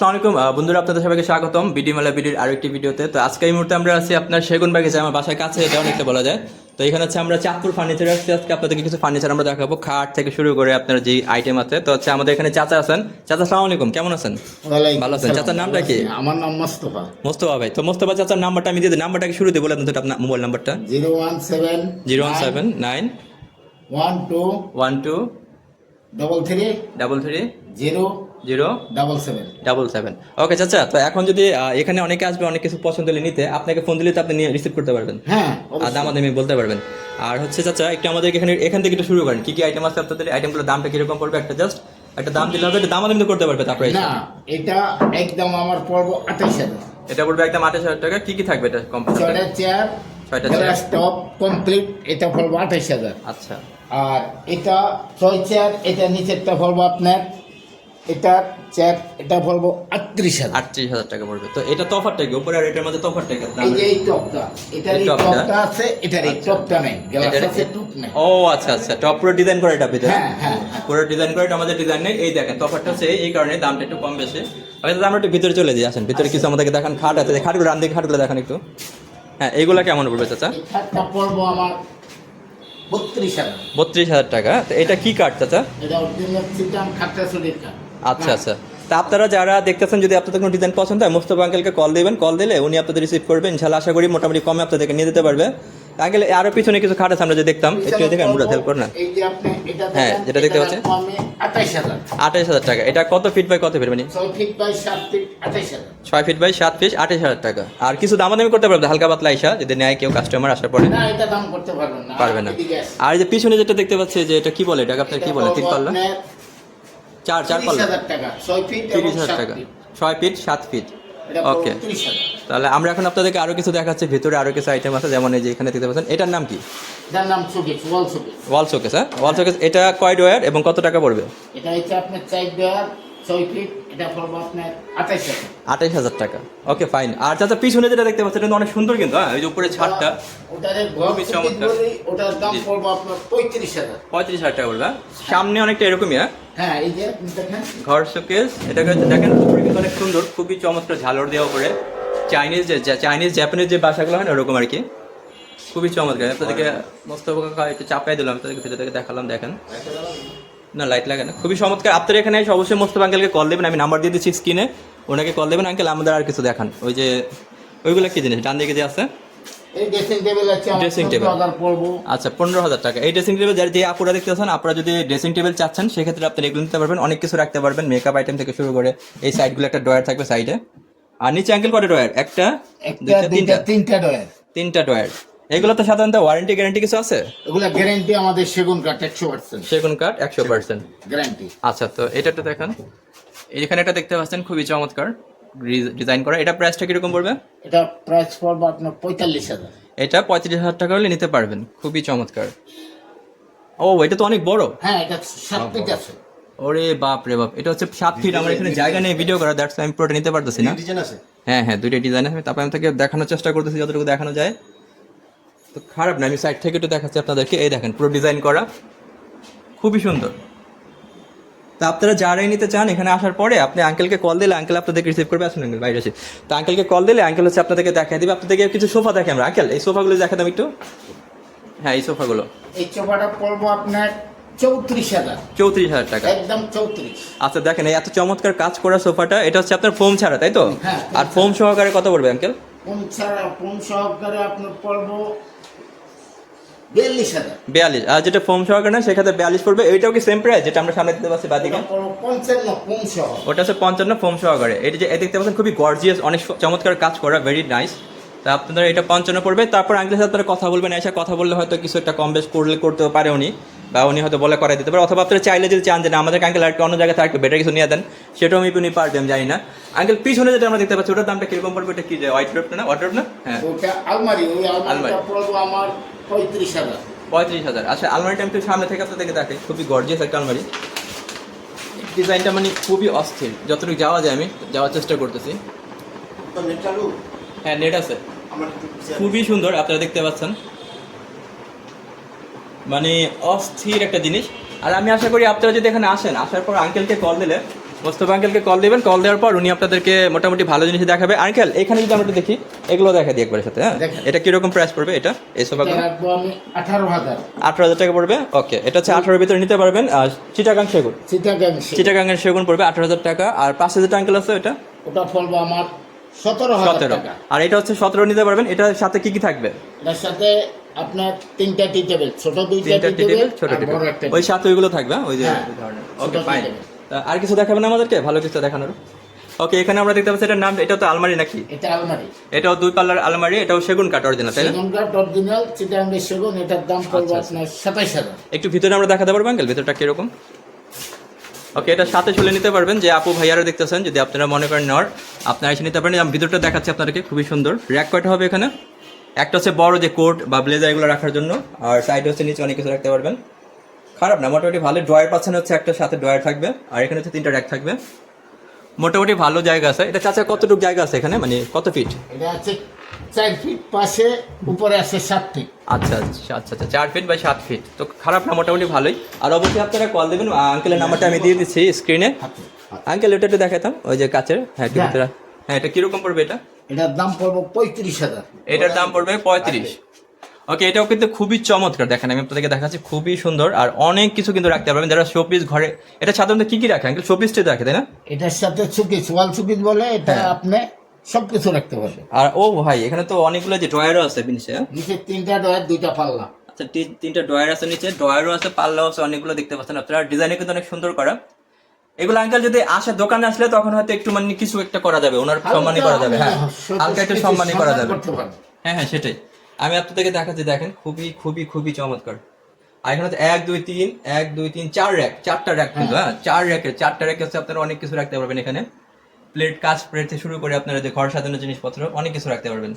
আসসালামু আলাইকুম। বন্ধুরা আপনাদের সবাইকে স্বাগতম বিডি মেলা বিডির আরও একটি ভিডিওতে। তো আজকে এই মুহূর্তে আমরা আছি আপনার সেগুন বাগিচা আমার বাসার কাছে এটা অনেকটা বলা যায়। তো এখানে হচ্ছে আমরা চাঁদপুর ফার্নিচার আসছি আজকে আপনাদেরকে কিছু ফার্নিচার আমরা দেখাবো। খাট থেকে শুরু করে আপনার যে আইটেম আছে। তো হচ্ছে আমাদের এখানে চাচা আছেন। চাচা আসসালামু আলাইকুম। কেমন আছেন? ভালো আছেন? চাচার নামটা কি? আমার নাম মোস্তফা। মোস্তফা ভাই। তো মোস্তফা চাচার নাম্বারটা আমি দিয়ে দিই। নাম্বারটাকে শুরু দিয়ে বলে আপনাদের আপনার মোবাইল নাম্বারটা। Zero one seven zero one seven nine one two one two double three double three zero zero? Double seven. Double seven. Okay চাচা তো এখন যদি এখানে অনেকে আসবে অনেক কিছু পছন্দ হলে নিতে আপনাকে ফোন দিলে তো আপনি নিয়ে রিসিভ করতে পারবেন। হ্যাঁ আর অবশ্যই। দামাদামি বলতে পারবেন। আর হচ্ছে চাচা একটু আমাদের এখানে এখান থেকে একটু শুরু করেন। কি কি আইটেম আছে আপনাদের? আইটেমগুলোর দামটা কীরকম পড়বে? একটা জাস্ট একটা দাম দিলে হবে একটা দামাদামি তো করতে পারবে তারপরে না এটা একদম আমার পর্ব আঠাইশ হাজার। এটা পড়বে একদম আঠাশ হাজার টাকা। কি কি থাকবে এটা কম্পিউটার ছয়টা চেয়ার ছয়টা চেয়ার। গ্লাস টপ কমপ্লিট এটা পড়ব আঠাইশ হাজার। আচ্ছা। আর এটা ছয় চেয়ার এটা নিচেরটা পড়ব আপনার এটা চেয়ার এটা পড়ব আটত্রিশ হাজার। আটত্রিশ হাজার টাকা পড়বে। তো এটা তফারটা কি উপরে আর এটার মধ্যে তফারটা কি এই যে এই টপটা এটার এই টপটা? আছে এটার এই টপটা নেই গ্লাস আছে টপ নেই। ও আচ্ছা আচ্ছা। টপ পুরো ডিজাইন করে এটা ভিতরে? হ্যাঁ হ্যাঁ হ্যাঁ। পুরো ডিজাইন করে এটা আমাদের ডিজাইন নেই। এই দেখেন তফারটা হচ্ছে এই- কারণে দামটা একটু কম বেশি। আমি আমরা একটু ভিতরে চলে যাই আসেন। ভিতরে কিছু আমাদেরকে দেখান খাট আছে। খাটগুলো রান দিকে খাটগুলো দেখান একটু। হ্যাঁ এইগুলা কেমন পড়বে চাচা? খাটটা পড়ব আমার বত্রিশ হাজার। বত্রিশ হাজার টাকা। তো এটা কি কাঠ চাচা? এটা অরিজিনাল সিটাম খাটটা চুরির কাঠ আচ্ছা আচ্ছা। তা আপনারা যারা দেখতেছেন যদি আপনাদের কোনো ডিজাইন পছন্দ হয় মোস্তফা আঙ্কেলকে কল দিবেন কল দিলে উনি আপনাদের রিসিভ করবেন ইনশাল্লাহ আশা করি মোটামুটি কমে আপনাদেরকে নিয়ে দিতে পারবে। আঙ্কেল আরও পিছনে কিছু খাট আছে আমরা যে দেখতাম একটু দেখেন মুরা হেল্প কর না। এই যে আপনি এটা হ্যাঁ, যেটা দেখতে পাচ্ছেন। আঠাইশ হাজার। টাকা। এটা কত ফিট বাই কত ফিট মানে? ছয় ফিট বাই সাত ফিট আঠাইশ হাজার। টাকা। আর কিছু দামাদামি করতে পারবে হালকা পাতলা আইসা যদি নেয় কেউ কাস্টমার আসার পরে। এটা পারবে না। আর যে পিছনে যেটা দেখতে পাচ্ছি যে এটা কি বলে এটাকে আপনার কি বলে তিন পাল্লা চার চার 30 পাল্লা হাজার টাকা ছয় ফিট তিরিশ হাজার সাত টাকা। ফিট ছয় ফিট সাত ফিট ওকে তাহলে আমরা এখন আপনাদেরকে আরও কিছু দেখাচ্ছি ভিতরে আরও কিছু আইটেম আছে যেমন এই যে এখানে দেখতে পাচ্ছেন এটার নাম কি? এটার নাম চুকিস ওয়াল শোকেস হ্যাঁ? ওয়াল শোকেস এটা কয় ডোয়ার এবং কত টাকা পড়বে? এটা হচ্ছে আপনার চার দেওয়ার ছয় ফিট এটা পড়ব আপনার আঠাইশ হাজার। আঠাইশ হাজার টাকা। ওকে ফাইন আর চাচা পিছনে যেটা দেখতে পাচ্ছেন এটা কিন্তু অনেক সুন্দর কিন্তু হ্যাঁ? ওই যে উপরে ছাদটা। ওটারে খুবই চমৎকার। ওটার দাম পড়ব আপনার পঁয়ত্রিশ হাজার। পঁয়ত্রিশ হাজার টাকা পড়বে হ্যাঁ? সামনে অনেকটা এরকমই হ্যাঁ? হ্যাঁ এই যে দেখেন। ঘর শোকেস এটাকে দেখেন উপরে কিন্তু অনেক সুন্দর খুবই চমৎকার ঝালর দেওয়া উপরে। চাইনিজ যে চাইনিজ জাপানিজ যে বাসাগুলো হয় না ওরকম আর কি। খুবই চমৎকার। আপনাদেরকে মোস্তফা কাকা একটু চাপাই দিলাম আপনাদেরকে ভিতর দেখালাম দেখেন। না লাইট লাগে না। খুবই চমৎকার। আপনার এখানে এসে অবশ্যই মোস্তফা আঙ্কেলকে কল দেবেন আমি নাম্বার দিয়ে দিচ্ছি স্ক্রিনে ওনাকে কল দেবেন আঙ্কেল আমাদের আর কিছু দেখান। ওই যে ওইগুলো কি জিনিস? ডান দিকে যে আছে? ড্রেসিং টেবিল আচ্ছা পনেরো হাজার টাকা। এই ড্রেসিং টেবিল যার যে আপুরা দেখতে পাচ্ছেন আপনারা যদি ড্রেসিং টেবিল চাচ্ছেন সেক্ষেত্রে আপনি এগুলো নিতে পারবেন। অনেক কিছু রাখতে পারবেন মেকআপ আইটেম থেকে শুরু করে এই সাইডগুলো একটা ড্রয়ার থাকবে সাইডে আর নিচে আঙ্কেল কটা ড্রয়ার একটা দুইটা তিনটা তিনটা। ডয়ার তিনটা ড্রয়ার এগুলো তো সাধারণত ওয়ারেন্টি গ্যারান্টি কিছু আছে? এগুলা গ্যারেন্টি আমাদের সেগুন কাঠ একশো পার্সেন্ট সেগুন কাঠ একশো পার্সেন্ট গ্যারেন্টি আচ্ছা তো এটা একটু দেখান এখানে একটা দেখতে পাচ্ছেন খুবই চমৎকার ডিজাইন করা। এটা প্রাইসটা কীরকম পড়বে? এটা প্রাইস পড়ব আপনার পঁয়তাল্লিশ হাজার। এটা পঁয়ত্রিশ হাজার টাকা হলে নিতে পারবেন। খুবই চমৎকার। ও এটা তো অনেক বড়। হ্যাঁ এটা সাত ফিট আছে। ওরে বাপ রে বাপ এটা হচ্ছে সাত ফিট। আমার এখানে জায়গা নেই ভিডিও করা দ্যাটস আমি পুরোটা নিতে পারতেছি না। ডিজাইন আছে। হ্যাঁ হ্যাঁ দুইটা ডিজাইন আছে। তারপরে আমি তাকে দেখানোর চেষ্টা করতেছি যতটুকু দেখানো যায়। তো খারাপ না আমি সাইড থেকে একটু দেখাচ্ছি আপনাদেরকে। এই দেখেন পুরো ডিজাইন করা। খুবই সুন্দর। তা আপনারা যারাই নিতে চান এখানে আসার পরে আপনি আঙ্কেলকে কল দিলে আঙ্কেল আপনাদেরকে রিসিভ করবে আসুন আঙ্কেল বাইরে আসি। তো আঙ্কেলকে কল দিলে আঙ্কেল হচ্ছে আপনাদেরকে দেখাই দিবে। আপনাদেরকে কিছু সোফা দেখে আমরা। আঙ্কেল এই সোফাগুলো দেখাতাম একটু। হ্যাঁ এই সোফাগুলো। এই চোপাটা পড়ব আপনার চৌত্রিশ হাজার। চৌত্রিশ হাজার টাকা। একদম চৌত্রিশ। আচ্ছা দেখেন এই এত চমৎকার কাজ করা সোফাটা এটা হচ্ছে আপনার ফোম ছাড়া তাই তো? হ্যাঁ। আর ফোম সহকারে কত পড়বে আঙ্কেল ছাড়া কোন সহকারে আপনার পড়ব বিয়াল্লিশ হাজার। বিয়াল্লিশ। আর যেটা ফোম সহকারে না সেক্ষেত্রে বিয়াল্লিশ পড়বে। এইটাও কি সেম প্রাইস যেটা আমরা সামনে দিতে পারছি বাদিকে। পঞ্চান্ন ফোম সহ। ওটা হচ্ছে পঞ্চান্ন ফোম সহকারে। এটা যে দেখতে পাচ্ছেন খুবই গর্জিয়াস অনেক চমৎকার কাজ করা ভেরি নাইস তা আপনারা এটা পঞ্চান্ন পড়বে। তারপর আঙ্কেলের সাথে আপনারা কথা বলবেন এসে কথা বললে হয়তো কিছু একটা কম বেশ করলে করতেও পারে উনি বা উনি হয়তো বলে করাই দিতে পারে অথবা আপনারা চাইলে যদি চান যে না আমাদের আঙ্কেল আর অন্য জায়গায় থাকবে বেটার কিছু নিয়ে দেন সেটাও আমি উনি পারবে আমি জানি না। আঙ্কেল পিছনে যেটা আমরা দেখতে পাচ্ছি ওটার দামটা কীরকম পড়বে এটা কি যে হোয়াইট ড্রপ না হোয়াইট ড্রপ না? হ্যাঁ। ওটা আলমারি ওই আলমারি। আমার পঁয়ত্রিশ হাজার। পঁয়ত্রিশ হাজার। আচ্ছা আলমারিটা আমি একটু সামনে থেকে আপনাদেরকে দেখে খুবই গর্জিয়াস একটা আলমারি। ডিজাইনটা মানে খুবই অস্থির যতটুকু যাওয়া যায় আমি যাওয়ার চেষ্টা করতেছি। হ্যাঁ নেট আছে। খুবই সুন্দর আপনারা দেখতে পাচ্ছেন। মানে অস্থির একটা জিনিস। আর আমি আশা করি আপনারা যদি এখানে আসেন আসার পর আঙ্কেলকে কল দিলে মোস্তফা আঙ্কেলকে কল দিবেন। কল দেওয়ার পর উনি আপনাদেরকে মোটামুটি ভালো জিনিস দেখাবে। আঙ্কেল এখানে যদি আমরা দেখি এগুলো দেখা দিই একবারের সাথে হ্যাঁ? এটা কীরকম প্রাইস পড়বে এটা? এই সোফাগুলো আঠারো হাজার। আঠারো হাজার টাকা পড়বে? ওকে এটা হচ্ছে আঠারোর ভিতরে নিতে পারবেন। আর চিটাগাং সেগুন। চিটাগাং চিটাগাংয়ের সেগুন পড়বে আঠারো হাজার টাকা। আর পাঁচ হাজার টাকা আঙ্কেল আছে এটা ওটা পড়ব আমার সতেরো আর এটা হচ্ছে সতেরো নিতে পারবেন। এটার সাথে কি কি থাকবে? এটার সাথে আপনার তিনটা টি টেবিল ছোট দুইটা টি টেবিল ছোট বড় টেবিল। ওই সাথে ওইগুলো থাকবে হ্যাঁ? ওই যে হ্যাঁ, ওকে ফাইন আর কিছু দেখাবেন আমাদেরকে? ভালো কিছু দেখানোর। ওকে এখানে আমরা দেখতে পাচ্ছি এটার নাম এটা তো আলমারি নাকি? এটা আলমারি। এটাও দুই পাল্লার আলমারি এটাও সেগুন কাঠ অরিজিনাল তাই না? সেগুন কাঠ অরিজিনাল সেগুন এটার দাম পড়বে আচ্ছা, আপনার সাতাইশ হাজার। একটু ভিতরে আমরা দেখাতে পারব আঙ্কেল ভিতরটা কীরকম? ওকে এটা সাথে চলে নিতে পারবেন যে আপু ভাইয়ারা দেখতেছেন, যদি আপনারা মনে করেন নর আপনারা এসে নিতে পারেন। আমি ভিতরটা দেখাচ্ছি আপনাদেরকে, খুবই সুন্দর। র্যাক কয়টা হবে এখানে? একটা হচ্ছে বড় যে কোট বা ব্লেজার এগুলো রাখার জন্য, আর সাইড হচ্ছে নিচে অনেক কিছু রাখতে পারবেন। খারাপ না, মোটামুটি ভালো। ড্রয়ার পাচ্ছেন হচ্ছে একটা সাথে ড্রয়ার থাকবে, আর এখানে হচ্ছে তিনটা র্যাক থাকবে। মোটামুটি ভালো জায়গা আছে। এটা চাচা কতটুকু জায়গা আছে এখানে? মানে কত ফিট এটা আছে চার ফিট পাশে উপরে আছে সাত ফিট আচ্ছা আচ্ছা আচ্ছা আচ্ছা চার ফিট বাই সাত ফিট তো খারাপ না মোটামুটি ভালোই। আর অবশ্যই আপনারা কল দেবেন আঙ্কেলের নাম্বারটা আমি দিয়ে দিচ্ছি স্ক্রিনে আঙ্কেল এটা একটু দেখাতাম ওই যে কাছের। হ্যাঁ একটু হ্যাঁ। ভিতরে হ্যাঁ এটা কীরকম পড়বে এটা? এটার দাম পড়বে পঁয়ত্রিশ হাজার। এটার দাম পড়বে পঁয়ত্রিশ। ওকে এটাও কিন্তু খুবই চমৎকার। দেখেন আমি আপনাদেরকে দেখাচ্ছি খুবই সুন্দর। আর অনেক কিছু কিন্তু রাখতে পারবেন যারা শোপিস ঘরে এটা সাধারণত কি কি রাখে? আঙ্কেল শোপিসটাই রাখে তাই না? এটার সাথে ওয়াল বলে এটা হ্যাঁ। সবকিছু রাখতে পারবেন আর ও ভাই এখানে তো অনেকগুলো যে ড্রয়ারও আছে জিনিসে নিচে তিনটা ডয়ার দুইটা পাল্লা। আচ্ছা তিনটা ড্রয়ার আছে নিচে ড্রয়ারও আছে পাল্লাও আছে অনেকগুলো দেখতে পাচ্ছেন আপনারা। ডিজাইনে কিন্তু অনেক সুন্দর করা। এগুলো আঙ্কেল যদি আসে দোকানে আসলে তখন হয়তো একটু মানে কিছু একটা করা যাবে ওনার সম্মানই করা যাবে। হ্যাঁ হালকা একটু সম্মানই করা যাবে। হ্যাঁ হ্যাঁ সেটাই। আমি আপনাদেরকে দেখাচ্ছি দেখেন খুবই খুবই খুবই চমৎকার। আর এখানে এক দুই তিন এক দুই তিন চার র্যাক চারটা র্যাক কিন্তু হ্যাঁ চার র্যাকের চারটা র্যাক হচ্ছে আপনারা অনেক কিছু রাখতে পারবেন এখানে। প্লেট কাজ প্লেট থেকে শুরু করে আপনারা যে ঘর সাজানোর জিনিসপত্র অনেক কিছু রাখতে পারবেন।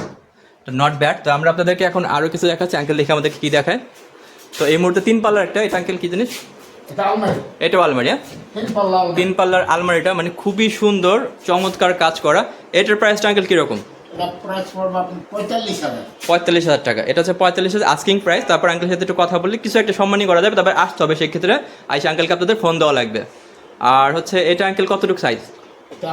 তো নট ব্যাড তো আমরা আপনাদেরকে এখন আরও কিছু দেখাচ্ছি আঙ্কেল দেখে আমাদেরকে কি দেখায়। তো এই মুহূর্তে তিন পাল্লার একটা এটা আঙ্কেল কি জিনিস? আলমারি। এটাও আলমারি হ্যাঁ? তিন আলমারি। তিন পাল্লার আলমারিটা মানে খুবই সুন্দর চমৎকার কাজ করা। এটার প্রাইসটা আঙ্কেল কীরকম? পঁয়তাল্লিশ হাজার। টাকা। এটা হচ্ছে পঁয়তাল্লিশ হাজার আস্কিং প্রাইস তারপর আঙ্কেলের সাথে একটু কথা বললে কিছু একটা সম্মানই করা যাবে তারপর আসতে হবে সেক্ষেত্রে আইসা আঙ্কেলকে আপনাদের ফোন দেওয়া লাগবে। আর হচ্ছে এটা আঙ্কেল কতটুকু সাইজ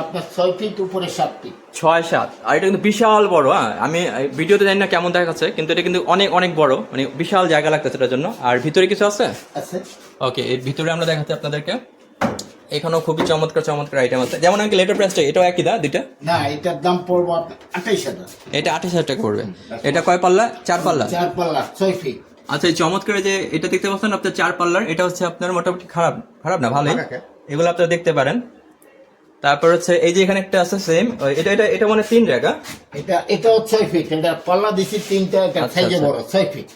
আপনার ছয় ফিট উপরে সাত ফিট ছয় সাত। আর এটা কিন্তু বিশাল বড় হ্যাঁ? আমি ভিডিওতে জানি না কেমন দেখাচ্ছে কিন্তু এটা কিন্তু অনেক অনেক বড় মানে বিশাল জায়গা লাগতেছে এটার জন্য। আর ভিতরে কিছু আছে? আছে। ওকে এর ভিতরে আমরা দেখাচ্ছি আপনাদেরকে। এখানেও খুবই চমৎকার চমৎকার আইটেম আছে। যেমন আঙ্কেল এটার প্রাইসটা এটাও একই দা দুইটা? না এটার দাম পড়বে আঠাইশ হাজার। এটা আঠাশ হাজার টাকা পড়বে। এটা কয় পাল্লা? চার পাল্লা? চার পাল্লা ছয় ফিট আচ্ছা এই চমৎকার যে এটা দেখতে পাচ্ছেন আপনার চার পাল্লার এটা হচ্ছে আপনার মোটামুটি খারাপ খারাপ না ভালোই। এগুলো আপনারা দেখতে পারেন। তারপর হচ্ছে এই যে এখানে একটা আছে সেম এটা এটা এটা মানে তিন জায়গা। এটা এটাও ছয় ফিট এটা পাল্লা দিছি তিনটা এটা আচ্ছা, সাইজে আচ্ছা। বড় ছয় ফিট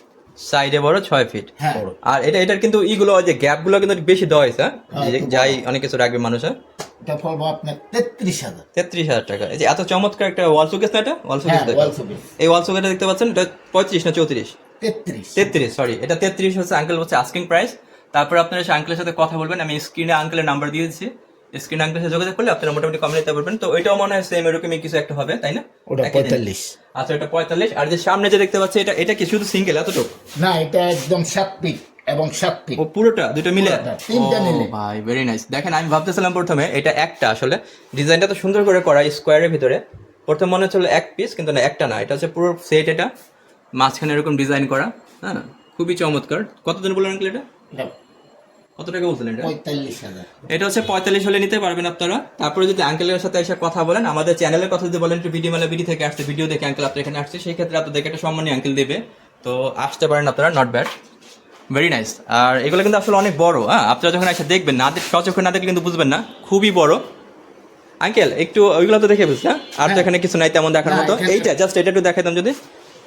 সাইডে বড় ছয় ফিট হ্যাঁ। আর এটা এটার কিন্তু ইগুলো যে গ্যাপগুলো কিন্তু বেশি দেওয়া হয়েছে হ্যাঁ? হ্যাঁ, যাই অনেক কিছু রাখবে মানুষ? এটা পড়বে আপনার তেত্রিশ হাজার। তেত্রিশ হাজার টাকা। এই যে এত চমৎকার একটা ওয়াল সুকেস না এটা? ওয়াল সুকেস এই ওয়াল সুকেসটা দেখতে পাচ্ছেন এটা পঁয়ত্রিশ না চৌত্রিশ? তেত্রিশ। তেত্রিশ সরি এটা তেত্রিশ হচ্ছে আঙ্কেল হচ্ছে আস্কিং প্রাইস তারপর আপনারা আঙ্কেলের সাথে কথা বলবেন আমি স্ক্রিনে আঙ্কেলের নাম্বার দিয়ে দিচ্ছি। স্ক্রিনে আঙ্কেলের সাথে যোগাযোগ করলে আপনারা মোটামুটি কমে নিতে পারবেন। তো ওইটাও মনে হয় সেম এরকমই কিছু একটা হবে তাই না? ওটা। পঁয়তাল্লিশ। আচ্ছা এটা পঁয়তাল্লিশ। আর যে সামনে যে দেখতে পাচ্ছি এটা এটা কি শুধু সিঙ্গেল এতটুকু? না এটা একদম সাত ফিট এবং সাত ফিট ও পুরোটা? দুটো মিলে? তিনটা মিলে। ভাই ভেরি নাইস দেখেন আমি ভাবতেছিলাম প্রথমে এটা একটা আসলে। ডিজাইনটা তো সুন্দর করে করা স্কোয়ারের ভিতরে। প্রথম মনে হচ্ছিল এক পিস কিন্তু না একটা না। এটা হচ্ছে পুরো সেট এটা। মাঝখানে এরকম ডিজাইন করা। হ্যাঁ খুবই চমৎকার। কতদিন বললেন আঙ্কেল এটা কত টাকা বলছিলেন এটা? পঁয়তাল্লিশ হাজার। এটা হচ্ছে পঁয়তাল্লিশ হলে নিতে পারবেন আপনারা। তারপরে যদি আঙ্কেলের সাথে এসে কথা বলেন আমাদের চ্যানেলের কথা যদি বলেন ভিডিও মেলা বিডি থেকে আসছে ভিডিও দেখে আঙ্কেল আপনার এখানে আসছে সেই ক্ষেত্রে আপনাদেরকে একটা সম্মানী আঙ্কেল দেবে। তো আসতে পারেন আপনারা নট ব্যাড ভেরি নাইস আর এগুলো কিন্তু আসলে অনেক বড় হ্যাঁ? আপনারা যখন এসে দেখবেন না সচক্ষে না দেখলে কিন্তু বুঝবেন না। খুবই বড়। আঙ্কেল একটু ওইগুলো তো দেখে বুঝছে আর তো এখানে কিছু নাই তেমন দেখার মতো। এইটা জাস্ট এটা একটু দেখাইতাম যদি।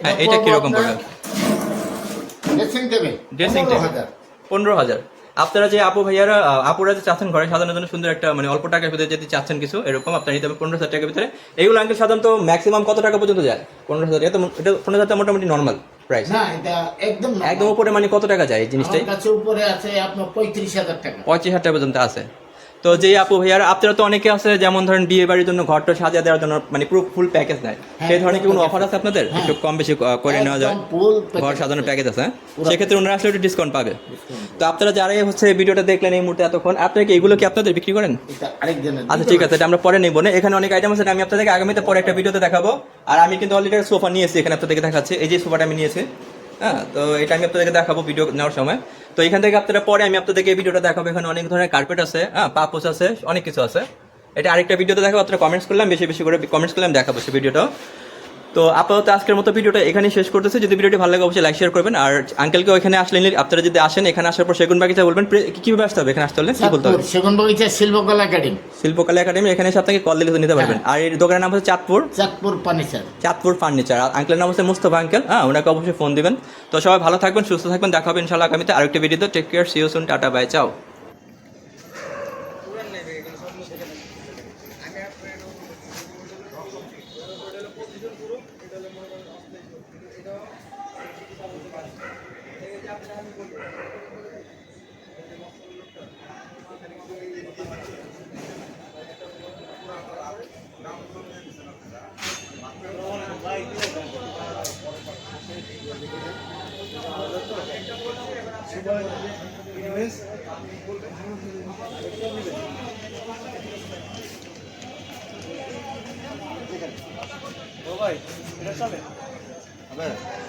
হ্যাঁ এটা কীরকম পড়বে ড্রেসিং টেবিল ড্রেসিং টেবিল পনেরো হাজার। আপনারা যে আপু ভাইয়ারা আপুরা যে চাচ্ছেন ঘরে সাজানোর জন্য সুন্দর একটা মানে অল্প টাকার ভিতরে যদি চাচ্ছেন কিছু এরকম আপনার নিতে হবে পনেরো হাজার টাকার ভিতরে। এইগুলো আঙ্কেল সাধারণত ম্যাক্সিমাম কত টাকা পর্যন্ত যায়? পনেরো হাজার এটা এটা পনেরো হাজার টাকা মোটামুটি নর্মাল প্রাইস না এটা একদম একদম উপরে মানে কত টাকা যায় এই জিনিসটাই? কাছে উপরে আছে আপনার পঁয়ত্রিশ হাজার টাকা। পঁয়ত্রিশ হাজার টাকা পর্যন্ত আছে। তো তো যে আপু ভাইয়ার আপনারা তো অনেকে আছে যেমন ধরেন বিয়ে বাড়ির জন্য ঘরটা সাজিয়ে দেওয়ার জন্য মানে পুরো ফুল প্যাকেজ নেয় হ্যাঁ, সেই ধরনের কি কোনো অফার আছে আপনাদের? হ্যাঁ। একটু কম বেশি করে নেওয়া যায়। ঘর সাজানোর প্যাকেজ আছে। হ্যাঁ? সেক্ষেত্রে ওনারা আসলে একটু ডিসকাউন্ট পাবে। তো আপনারা যারাই হচ্ছে ভিডিওটা দেখলেন এই মুহূর্তে এতক্ষণ আপনারা কি এগুলো কি আপনাদের বিক্রি করেন? আচ্ছা ঠিক আছে এটা আমরা পরে নেব। না এখানে অনেক আইটেম আছে আমি আপনাদেরকে আগামীতে পরে একটা ভিডিওতে দেখাবো। আর আমি কিন্তু অলরেডি সোফা নিয়েছি এখানে আপনাদেরকে দেখাচ্ছি। এই যে সোফাটা আমি নিয়েছি হ্যাঁ তো এটা আমি আপনাদেরকে দেখাবো ভিডিও নেওয়ার সময়। তো এখান থেকে আপনারা পরে আমি আপনাদেরকে এই ভিডিওটা দেখাবো। এখানে অনেক ধরনের কার্পেট আছে হ্যাঁ পাপোস আছে, অনেক কিছু আছে। এটা আরেকটা ভিডিওতে দেখাবো, আপনারা কমেন্টস করলাম বেশি বেশি করে কমেন্টস করলাম দেখাবো সে ভিডিওটাও তো আপাতত আজকের মতো ভিডিওটা এখানেই শেষ করতেছি। যদি ভিডিওটি ভালো লাগে অবশ্যই লাইক শেয়ার করবেন। আর আঙ্কেলকে এখানে আসলে আপনারা যদি আসেন এখানে আসার পর সেগুন বাগিচা বলবেন কীভাবে আসতে হবে? এখানে আসতে হলে কি বলতে হবে সেগুন বগিচা শিল্পকলা একাডেমি। শিল্পকলা একাডেমি এখানে এসে আপনাকে কল দিলে নিতে পারবেন। আর এই দোকানের নাম হচ্ছে চাঁদপুর। চাঁদপুর ফার্নিচার। চাঁদপুর ফার্নিচার। আর আঙ্কেলের নাম হচ্ছে মুস্তফা আঙ্কেল হ্যাঁ ওনাকে অবশ্যই ফোন দিবেন। তো সবাই ভালো থাকবেন সুস্থ থাকবেন। দেখা হবে ইনশাল্লাহ আগামীতে আরেকটি ভিডিওতে take care see you soon tata bye ciao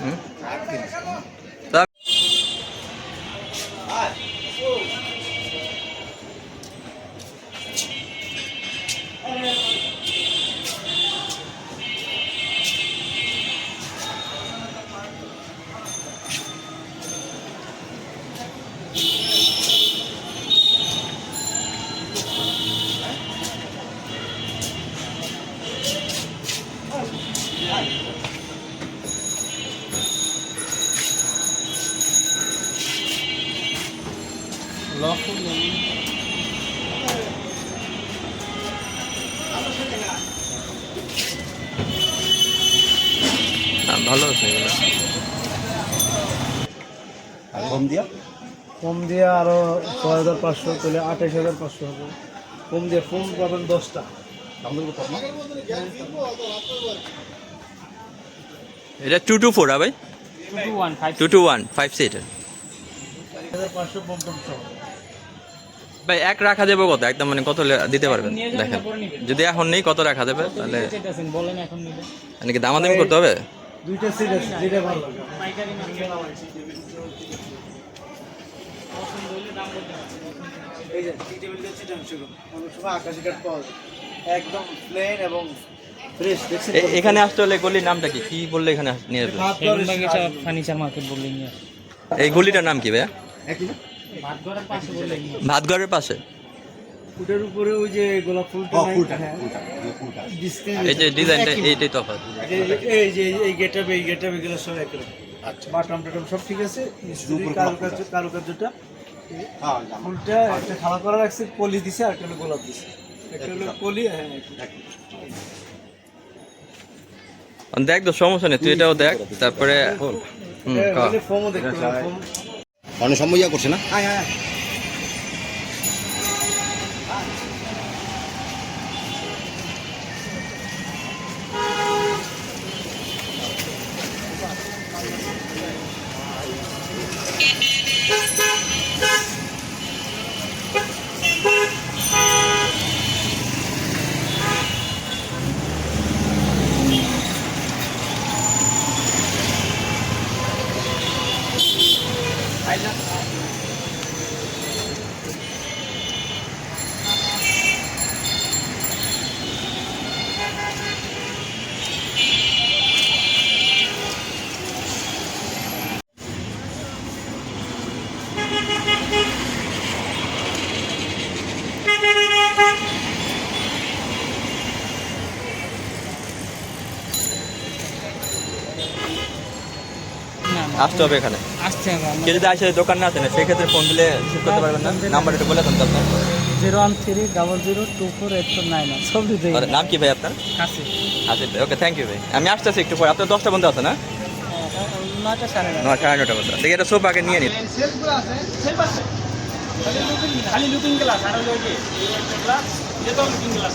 হুম? তা- হ্যাঁ, ভালো আছে এগুলো। কম দিয়া? কম দিয়ে আরও ছয় হাজার পাঁচশো তাহলে আঠাশ হাজার পাঁচশো হবে। কম দিয়ে ফোন পাবেন দশটা। এটা টু টু ফোর ভাই? টু টু ওয়ান ফাইভ সিটের পাঁচশো পঞ্চাশ ভাই এক রাখা যাবে কত? একদম মানে কত দিতে পারবেন? দেখেন। যদি এখন নেই কত রাখা যাবে? তাহলে বলেন এখন নিলে মানে কি দামাদামি করতে হবে? দুইটা সিট আছে যেটা ভালো একদম প্লেন এবং এখানে আসতে হলে গলির নামটা কি? কি বললে এখানে নিয়ে আসবে। ফার্নিচার মার্কেট বললে নিয়ে এই গলিটার নাম কি ভাইয়া? ভাতঘরের পাশে ফুটের উপরে ওই যে গোলাপ ফুলটা ও নাই? ফুলটা হ্যাঁ। ফুলটা এই ফুলটা। Discount এই যে ডিজাইনটা এইটাই তফাৎ। এই যে- এই গেটআপ এই গেটআপ এগুলো সব একই আচ্ছা। বাটাম টাটাম সব ঠিক আছে শুধু উপর কারুকার্য কারুকার্যটা। হ্যাঁ ফুলটা একটা খাড়া করা রাখছে কলি দিছে আর একটা হলো গোলাপ দিছে। একটা হলো কলি হ্যাঁ দেখ তো সমস্যা নেই তুই এটাও দেখ তারপরে ফোমও দেখতে ফোম সময় ইয়া করছে না। হ্যাঁ হ্যাঁ। আসতে হবে এখানে। কেউ যদি আসে দোকান না আসে না সেক্ষেত্রে ফোন দিলে রিসিভ করতে পারবেন না। নাম্বার একটু বলে দেন তো আপনার zero one three double zero two four eight four nine সব দিতে নাম কি ভাই আপনার? আছে আসিফ ওকে থ্যাংক ইউ ভাই। আমি আসতেছি একটু পরে। আপনার দশটা বন্ধু আছে না? সাড়ে সাড়ে নটা বন্ধু দেখি এটা সব আগে নিয়ে নিন। খালি লুকিং গ্লাস আর হলো যে এই একটা গ্লাস এটা লুকিং গ্লাস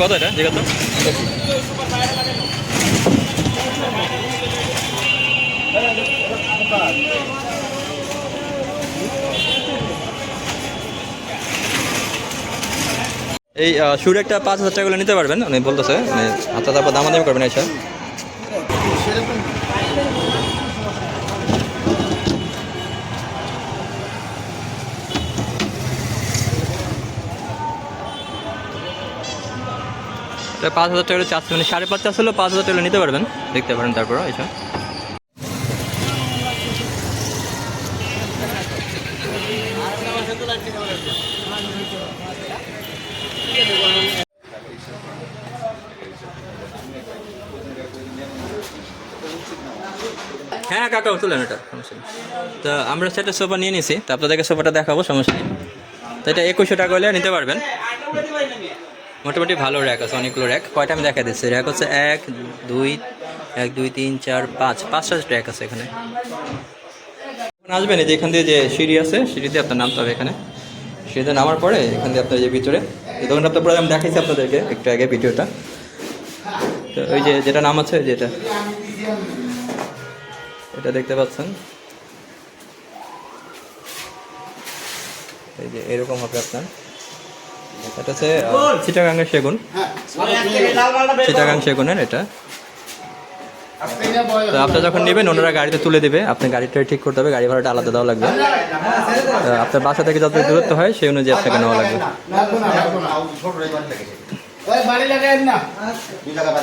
কত এটা? যে এই শুরু একটা পাঁচ হাজার টাকা নিতে পারবেন উনি বলতেছে। মানে আচ্ছা তারপর দামাদামি করবেন, এসে। পাঁচ হাজার টাকা চাচ্ছে মানে সাড়ে পাঁচ চাষ হলেও পাঁচ হাজার টাকা নিতে পারবেন। দেখতে পারেন তারপর, এসে। হ্যাঁ কাকা তুলেন এটা তো আমরা সেটা সোফা নিয়ে নিছি, তো আপনাদেরকে সোফাটা দেখাবো, সমস্যা নেই। তো এটা একুশশো টাকা হলে নিতে পারবেন। মোটামুটি ভালো র্যাক আছে, অনেকগুলো র্যাক। কয়টা আমি দেখা দিচ্ছি। র্যাক হচ্ছে এক, দুই এক, দুই, তিন, চার, পাঁচ। পাঁচটা র্যাক আছে এখানে। আসবেন এই যে এখান দিয়ে যে সিঁড়ি আছে সিঁড়িতে আপনার নামতে হবে এখানে। সিঁড়িতে নামার পরে এখান দিয়ে আপনার যে ভিতরে, এই দোকানটা আপনার পরে আমি দেখাইছি আপনাদেরকে একটু আগে ভিডিওটা। তো ওই যে যেটা নাম আছে যেটা এটা দেখতে পাচ্ছেন। এই যে এরকম হবে আপনার। এটা হচ্ছে চিটাগাঙ্গের সেগুন। চিটাগাং সেগুনের এটা। তো আপনার যখন নেবেন ওনারা গাড়িতে তুলে দেবে। আপনি গাড়িটা ঠিক করতে হবে গাড়ি ভাড়াটা আলাদা দেওয়া লাগবে। তো আপনার বাসা থেকে যত দূরত্ব হয় সেই অনুযায়ী আপনাকে নেওয়া লাগবে।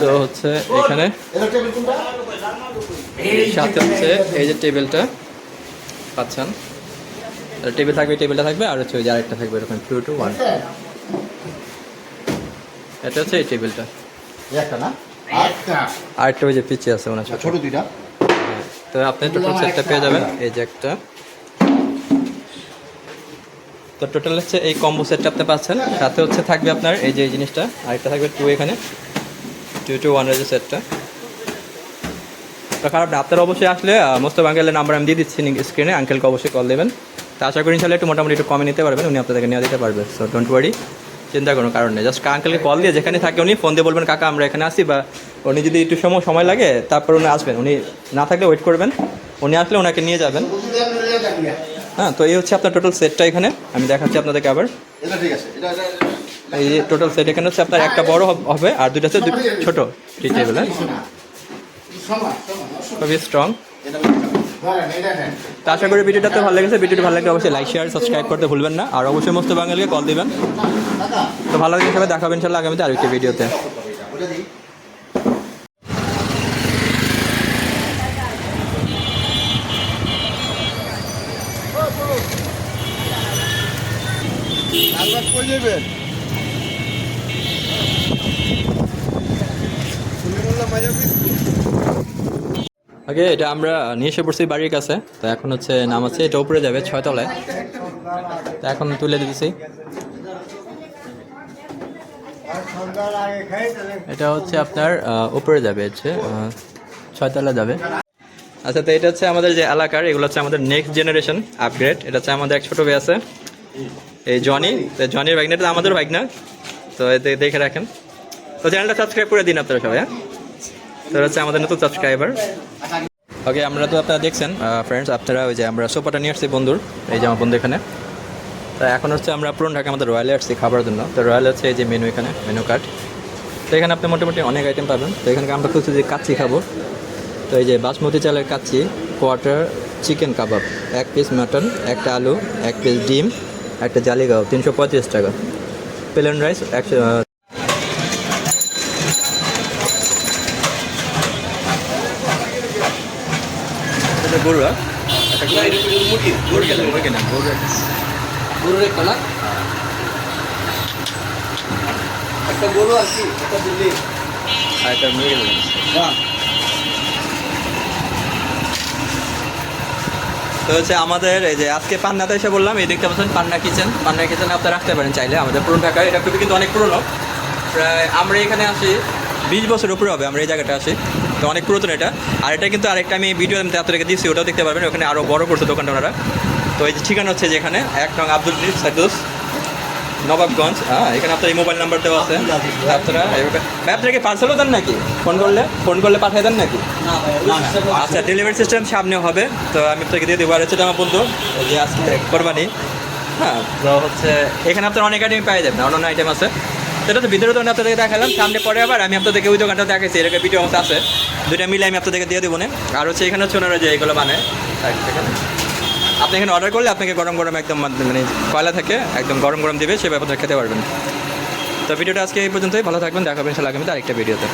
তো হচ্ছে এখানে সাথে হচ্ছে এই যে টেবিলটা পাচ্ছেন। টেবিল থাকবে টেবিলটা থাকবে আর হচ্ছে ওই যে আরেকটা থাকবে এরকম টু টু ওয়ান এটা হচ্ছে এই টেবিলটা। একটা না? আরেকটা ওই যে পিছিয়ে আছে মনে ছোট দুইটা। তো আপনি টোটাল সেটটা পেয়ে যাবেন। এই যে একটা। তো টোটাল হচ্ছে এই কম্বো সেটটা আপনি পাচ্ছেন। সাথে হচ্ছে থাকবে আপনার এই যে এই জিনিসটা। আরেকটা থাকবে টু এখানে। টু টু ওয়ানের যে সেটটা তো খারাপ না আপনার অবশ্যই আসলে মোস্ত বাঙ্গালের নাম্বার আমি দিয়ে দিচ্ছি স্ক্রিনে আঙ্কেলকে অবশ্যই কল দেবেন। তো আশা করি ইনশাল্লাহ একটু মোটামুটি একটু কমে নিতে পারবেন উনি আপনাদেরকে নিয়ে দিতে পারবে। সো ডোন্ট ওয়ারি চিন্তা কোনো কারণ নেই। জাস্ট আঙ্কেলকে কল দিয়ে যেখানে থাকে উনি ফোন দিয়ে বলবেন কাকা আমরা এখানে আসি বা উনি যদি একটু সময় সময় লাগে তারপর উনি আসবেন। উনি না থাকলে ওয়েট করবেন। উনি আসলে ওনাকে নিয়ে যাবেন। হ্যাঁ তো এই হচ্ছে আপনার টোটাল সেটটা এখানে। আমি দেখাচ্ছি আপনাদেরকে আবার। ঠিক এই টোটাল সেট এখানে হচ্ছে আপনার একটা বড় হবে আর দুটো হচ্ছে ছোট। টি টেবিল হ্যাঁ খুবই স্ট্রং তো আশা করি ভিডিওটা তো ভালো লেগেছে। ভিডিওটি ভালো লাগলে অবশ্যই লাইক শেয়ার সাবস্ক্রাইব করতে ভুলবেন না। আর অবশ্যই মস্ত বাঙালিকে কল দিবেন। তো ভালো লাগে সবাই দেখাবেন ইনশাল্লাহ আগামীতে আরেকটি ভিডিওতে। দিই আগে এটা আমরা নিয়ে এসে পড়ছি বাড়ির কাছে। তো এখন হচ্ছে নাম আছে এটা উপরে যাবে ছয়তলায় তো এখন তুলে দিতেছি। এটা হচ্ছে আপনার উপরে যাবে হচ্ছে ছয়তলা যাবে। আচ্ছা তো এটা হচ্ছে আমাদের যে এলাকার, এগুলো হচ্ছে আমাদের নেক্সট জেনারেশন আপগ্রেড এটা হচ্ছে আমাদের এক ছোটো ভাই আছে, এই জনি। তো জনির বাইক না এটা আমাদের বাইক না তো এতে দেখে রাখেন। তো চ্যানেলটা সাবস্ক্রাইব করে দিন আপনারা সবাই হ্যাঁ? তো হচ্ছে আমাদের নতুন সাবস্ক্রাইবার ওকে আমরা তো আপনারা দেখছেন ফ্রেন্ডস আপনারা ওই যে আমরা সোফাটা নিয়ে আসছি বন্ধুর, এই যে আমার বন্ধু এখানে। তো এখন হচ্ছে আমরা পুরনো ঢাকা আমাদের রয়্যালে আসছি খাবার জন্য। তো রয়্যাল হচ্ছে এই যে মেনু এখানে মেনু কার্ড তো এখানে আপনি মোটামুটি অনেক আইটেম পাবেন। তো এখানে আমরা খুঁজছি যে কাচ্চি খাব। তো এই যে বাসমতি চালের কাচ্চি কোয়ার্টার চিকেন কাবাব এক পিস মাটন একটা আলু, এক পিস ডিম, একটা জালি তিনশো পঁয়ত্রিশ টাকা। প্লেন রাইস একশো গরু? একটা গরু মুরগি গরু মুরগি না গরু গরুর একটা না একটা গরু আর কি একটা দিল্লি আর একটা মুরগি তো হচ্ছে আমাদের এই যে আজকে পান্নাতে এসে বললাম এই দেখতে পাচ্ছেন পান্না কিচেন। পান্না কিচেন আপনারা রাখতে পারেন চাইলে আমাদের পুরনো ঢাকায় এটা খুবই কিন্তু অনেক পুরনো। প্রায় আমরা এখানে আসি বিশ বছর উপরে হবে আমরা এই জায়গাটা আসি। তো অনেক পুরাতন এটা। আর এটা কিন্তু আরেকটা আমি ভিডিও আমি আপনাদেরকে দিচ্ছি ওটাও দেখতে পারবেন। ওখানে আরও বড় করছে দোকানটা ওনারা। তো এই যে ঠিকানা হচ্ছে যেখানে এক নং আব্দুল সাইদুস নবাবগঞ্জ। হ্যাঁ এখানে আপনার এই মোবাইল নাম্বার দেওয়া আছে। আপনারা ভাই। আপনারা পার্সেলও দেন নাকি? ফোন করলে? ফোন করলে পাঠিয়ে দেন নাকি? আচ্ছা ডেলিভারি সিস্টেম সামনে হবে। তো আমি আপনাকে দিয়ে দেবো। আর হচ্ছে আমার বন্ধু যে আজকে কোরবানি। হ্যাঁ। তো হচ্ছে এখানে আপনার অনেক আইটেম পেয়ে যাবেন অন্য আইটেম আছে। সেটা তো ভিতরে আমি আপনাদেরকে দেখালাম, সামনে পরে আবার আমি আপনাদেরকে ওই দোকানটা দেখাইছি, এরকম ভিডিও মতো আছে। দুইটা মিলে আমি আপনাদেরকে দিয়ে দেবো না। আর হচ্ছে এখানে হচ্ছে ওনারা যে এগুলো মানে আপনি এখানে অর্ডার করলে আপনাকে গরম গরম একদম মানে কয়লা থাকে, একদম গরম গরম দেবে, সে ব্যাপারটা খেতে পারবেন। তো ভিডিওটা আজকে এই পর্যন্তই, ভালো থাকবেন, দেখা হবে ইনশাল্লাহ আরেকটা ভিডিওতে